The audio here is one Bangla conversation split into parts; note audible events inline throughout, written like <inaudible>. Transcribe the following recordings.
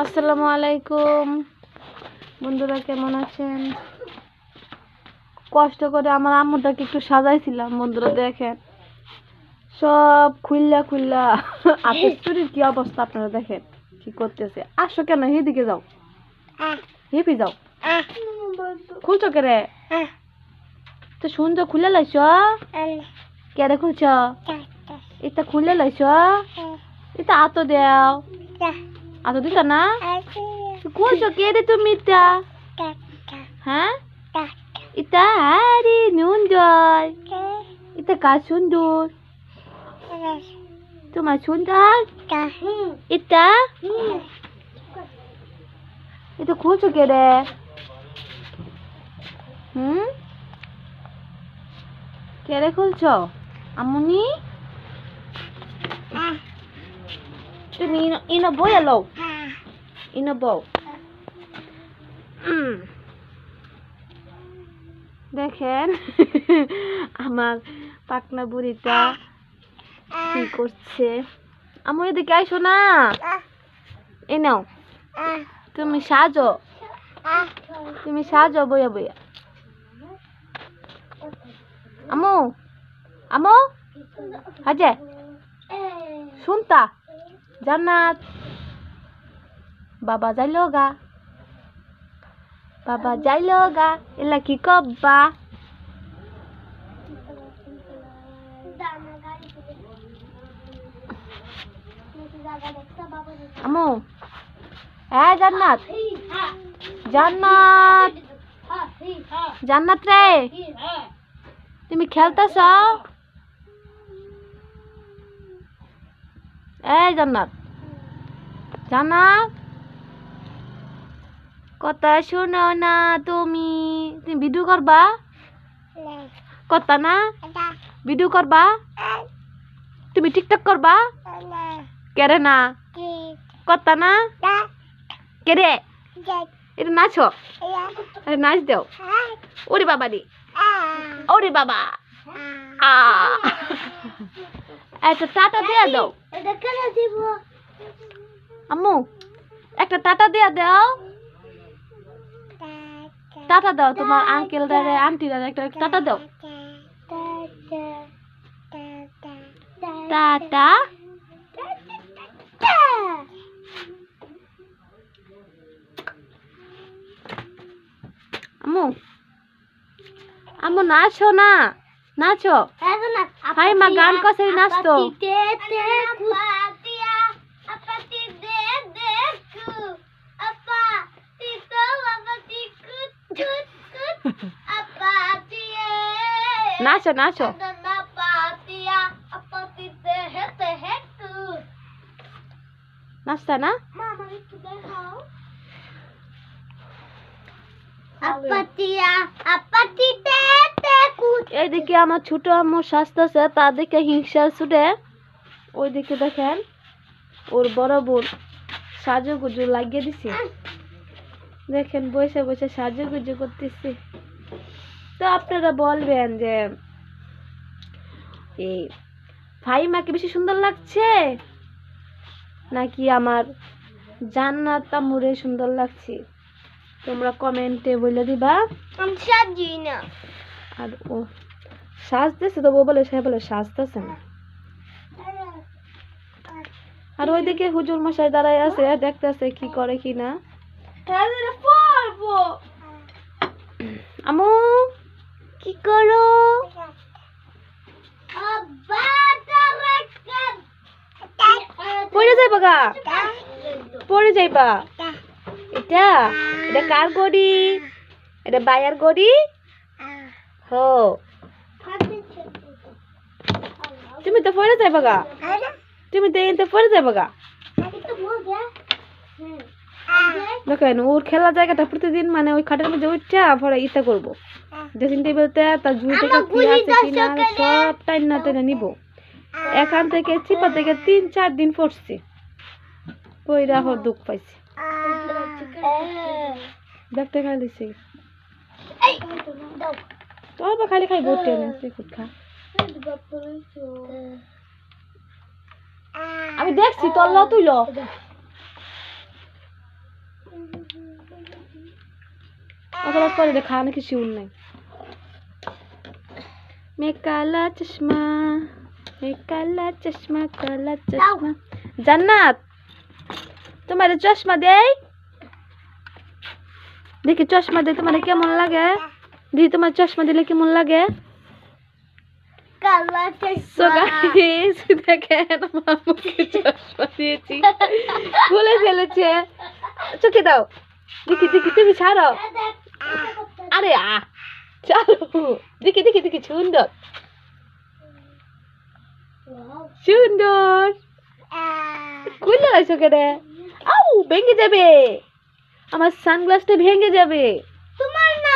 আসসালামু আলাইকুম। বন্ধুরা, কেমন আছেন? কষ্ট করে আমার আম্মুটাকে একটু সাজাইছিলাম, বন্ধুরা, দেখেন। সব খুললা খুললা আপের চুরির কি অবস্থা আপনারা দেখেন? কি করতেছে? আসো কেন, এদিকে যাও। হেপি যাও। খুলছো কে রে? তো সুন্দর খুলে লাইছ? কেরে খুলছ? এটা খুলে লাইছ? এটা আতো দেও। আতো দিছ না? খুলছো কে রে তুমি এটা হ্যাঁ? এটা আরে সুন্দর এটা কাজ সুন্দর? তোমার সুন্দর? এটা এটা খুলছো কে রে? হুম? কে রে খুলছো? আমনি তুমি ইনো- ইনো বই এলো ইনো বউ উম। দেখেন আমার পাকনা বুড়িটা কি করছে? আমার এদিকে আইসো না। এই নাও। তুমি সাজো। তুমি সাজো বইয়া বইয়া। আমু আমু হাজে শুনতা? জান্নাত। বাবা যাইলো গা। বাবা যাইলো গা। এলা কি কব্বা আমু। হ্যাঁ জান্নাত। জান্নাত। জান্নাত রে। তুমি খেলতেছ? এই জান্নাত। জান্নাত। কথা শোনো না তুমি। তুমি ভিডিও করবা? কথা না? ভিডিও করবা? তুমি টিকটক করবা? কেরে না? কথা না? কেরে? এটা নাচো। নাচ দেও। ওরে বাবা রে ওরে বাবা। আ। একটা টাটা দেয়া দাও। আম্মু, একটা টাটা দেয়া দাও। টাটা দাও তোমার আঙ্কেল দারে আন্টি দারে, একটা টাটা দাও। টাটা। আম্মু আম্মু নাচো না, নাচো। হাই মা গান কসে নাচতো নাচো নাচো নাচতা না এইদিকে আমার ছোট আম্মু তার দিকে হিংসা ছুটে। ওইদিকে দেখেন, ওর বড় বোন সাজুগুজু লাগিয়ে দিছি। দেখেন, বসে বসে সাজুগুজু করতেছি। তো আপনারা বলবেন যে এই ফাইমাকে বেশি সুন্দর লাগছে? নাকি আমার জান্নাত তামুরে সুন্দর লাগছে? তোমরা কমেন্টে বলে দিবা। আর ও সাজতেছে তো ও বলে, সে বলে সাজতেছে না। আর ওইদিকে হুজুর মশাই দাঁড়ায় আছে, দেখতেছে কি করে কি না। আমু কি করো? পড়ে যাইবা গা? পড়ে যাইবা। এটা এটা কার গড়ি? এটা বায়ার গড়ি? হো তুমি তো পড়ে যাইবা গা তুমি তো এতে পড়ে যাইবা গা দেখেন ওর খেলার জায়গাটা প্রতিদিন মানে ওই খাটের মধ্যে উঠা পরে ইটা করব ড্রেসিং টেবিলতে তার জুই থেকে কি আছে কি না সব টাইম না টেনে নিব এখান থেকে চিপা থেকে তিন চার দিন পড়ছি পইরা হর দুঃখ পাইছি দেখতে তোর অল্প খালি খাই বহুত টেনে, তুই খুদ খা। আমি দেখছি, তোর ল, তুই ল। অপরাধ করে দেখা নাকি শিউর নাই। মে কালা চশমা, মে কালা চশমা কালা চশমা। জান্নাত, তোমার চশমা দেয় দেখি, চশমা দেয় তোমার কেমন লাগে? দিদি তোমার চশমা দিলে কেমন লাগে? <laughs> দেখেন চশমা দিয়েছি। ফেলেছে। চোখে দাও। দেখি দেখি তুমি ছাড়ো। আরে আ ছাড়ো। দেখি দেখি দেখি সুন্দর। সুন্দর। খুলে চোখে রে আউ ভেঙে যাবে। আমার সানগ্লাসটা ভেঙে যাবে। তোমার না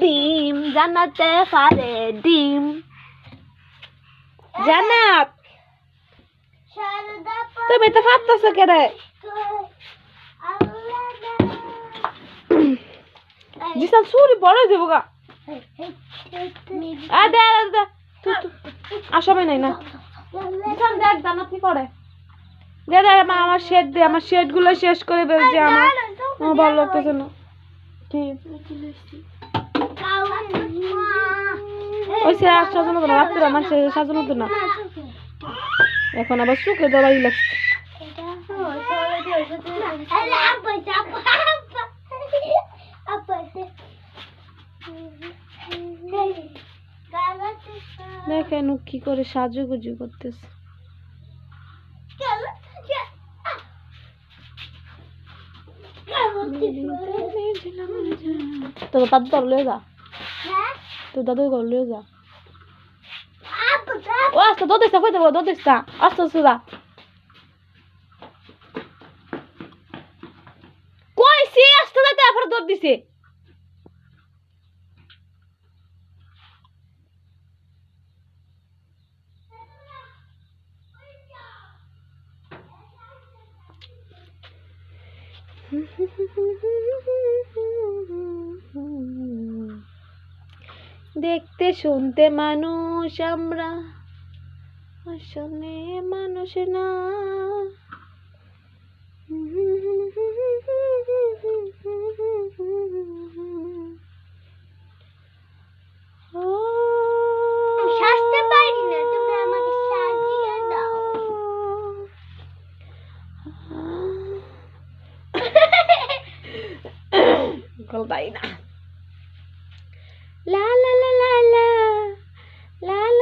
টিম জানাতে পারে ডিম। জানাত তুমি তো ফাটতেছো কেরে জিসান সুরি বড় যাব গা আসাবে নাই না। দেখ করে? দে দে আমার শেড দে আমার শেডগুলো শেষ করে আমার আমার ভালো লাগতেছে না। কি? ওই সে আর সাজানো তো না রাত্রে আমার সে সাজানো তো না। এখন আবার শুকে দেওয়াই লাগছে। ও কি করে সাজুগুজু করতেছে। তো দাদু তোর লয়ে যা। তো দাদু ঘর যা। ও দিস না, কই দেবো দিস না। আস্তে আস্তে, যা। কইছি, আস্তে যাইতে তারপরে দৌড় দিছে। দেখতে শুনতে মানুষ আমরা আসলে মানুষ না। la la la la la. La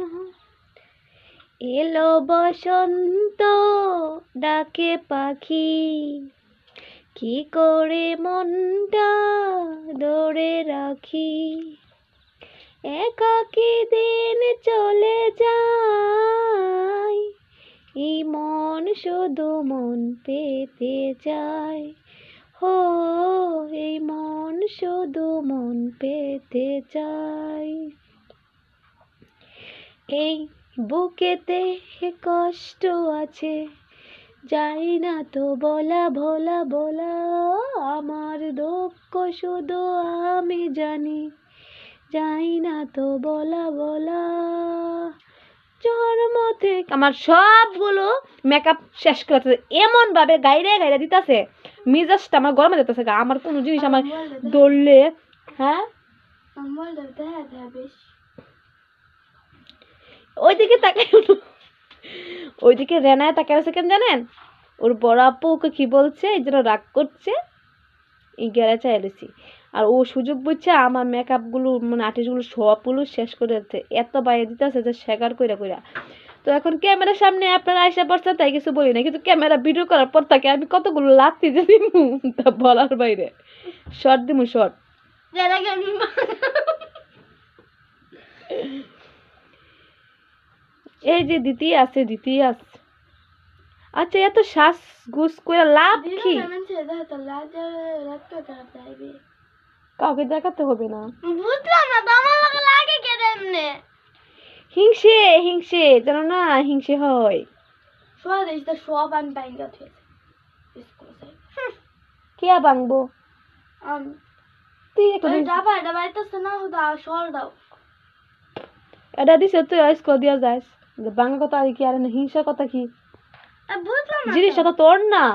এলো বসন্ত ডাকে পাখি। কি করে মনটা ধরে রাখি? একাকি দিন চলে যায়? এই মন শুধু মন পেতে চায়। হো, এই মন শুধু মন পেতে চায়। এই বুকেতে কষ্ট আছে। যাই না তো বলা ভোলা বলা আমার দুঃখ শুধু আমি জানি। যাই না তো বলা বলা জন্ম থেকে আমার সবগুলো মেকআপ শেষ করতে এমন ভাবে গাইরে গাইরে দিতেছে মিজাজটা আমার গরমে যেতেছে গা। আমার কোনো জিনিস আমার দৌড়লে হ্যাঁ? ওইদিকে তাকাই ওইদিকে রেনায় তাকায় আছে কেন জানেন? ওর বড় আপু ওকে কি বলছে? এই জন্য রাগ করছে। এই গেলে চাইলেছি আর ও সুযোগ বুঝছে আমার মেকআপগুলো মানে আর্টিস্টগুলো সবগুলো শেষ করে এত বাইরে দিতেছে যে শেখার কইরা কইরা। তো এখন ক্যামেরার সামনে আপনারা আইসা পড়ছে তাই কিছু বলি না কিন্তু ক্যামেরা ভিডিও করার পর তাকে আমি কতগুলো লাত্তি যে দিমু, তা বলার বাইরে। শর্ট দিমু শর্ট এই যে দিতি আছে দিতি আছে। আচ্ছা এত শ্বাস গুস করে লাভ কি? কাউকে দেখাতে হবে না। বুঝলাম না তো আমার লাগে লাগে কেন এমনি হিংসে হিংসে জানো না হিংসে হয়। সব এই সব আমি বাইঙ্গা থুয়েছি কে বাংবো আমি। তুই একটা দিন- ডাবা এটা বাইতেছে না হুদা সর দাও। এটা দিছে তুই আইস কর দিয়া যাস। যে বাংলা কথা আর কি আর না হিংসা কথা কি? জিনিসটা তো তোর না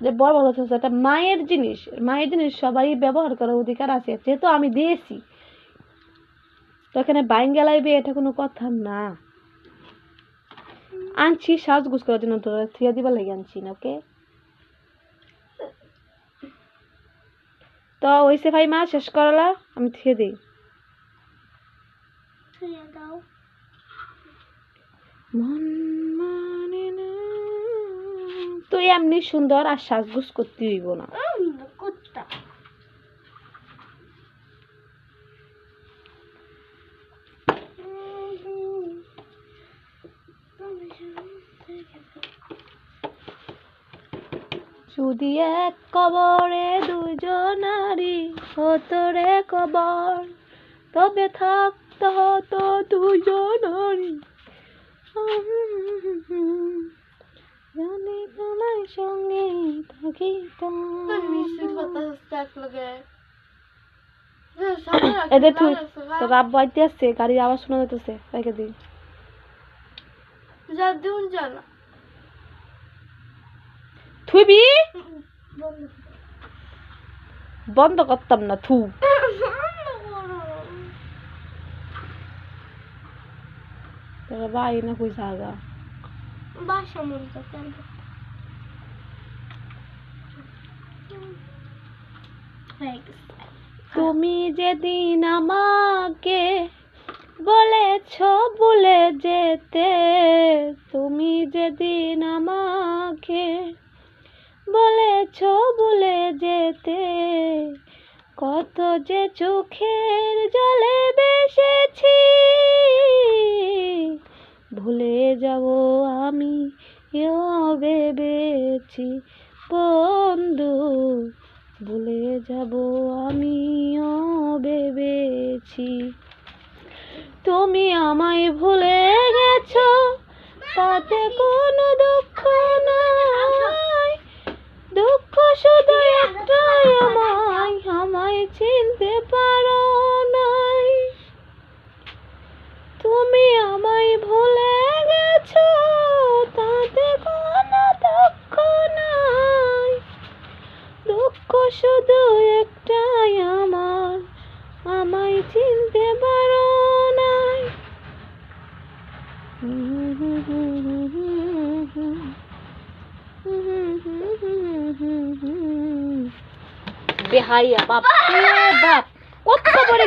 যে বড় বড় হচ্ছে এটা মায়ের জিনিস মায়ের জিনিস সবাই ব্যবহার করার অধিকার আছে যেহেতু আমি দিয়েছি। তো এখানে বাইন গেলাইবে এটা কোনো কথা না। আনছি সাজগুজ করার জন্য তোরা থিয়া দিবার লাগে আনছি না ওকে? তো ওইসে ভাই মা শেষ করলা আমি থিয়ে দিই। দাও। মন মানে না। তুই এমনি সুন্দর আর সাজগুজ করতে হইব না। যদি এক কবরে দুজনারি হতো রে কবর তবে থাকতে হতো দুজনারি জানি তোমার সঙ্গে থাকিতাম এদের তুই তোর আব্বু আইতে আসছে আওয়াজ শোনা যাইতেছে রেখে যা দিন জানা থুইবি বন্ধ করতাম না থু। তোর না কই জাগা বাসা মনটা কেন হয়ে গেছে তুমি যেদিন আমাকে বলেছ বলে যেতে, তুমি যেদিন আমাকে বলেছ বলে যেতে, কত যে চোখের জলে বেসেছি, ভুলে যাব আমি ভেবেছি। বন্ধু, ভুলে যাব আমিও ভেবেছি। তুমি আমায় ভুলে গেছো, তাতে কোনো দুঃখ নাই। দুঃখ শুধু একটাই আমায় আমায় চিনতে পারো নাই। তুমি আমায় ভুলে শুধু একটাই আমার। আমায় চিনতে পারো নাই। বেহাইয়া বাপ বাপ কত বড়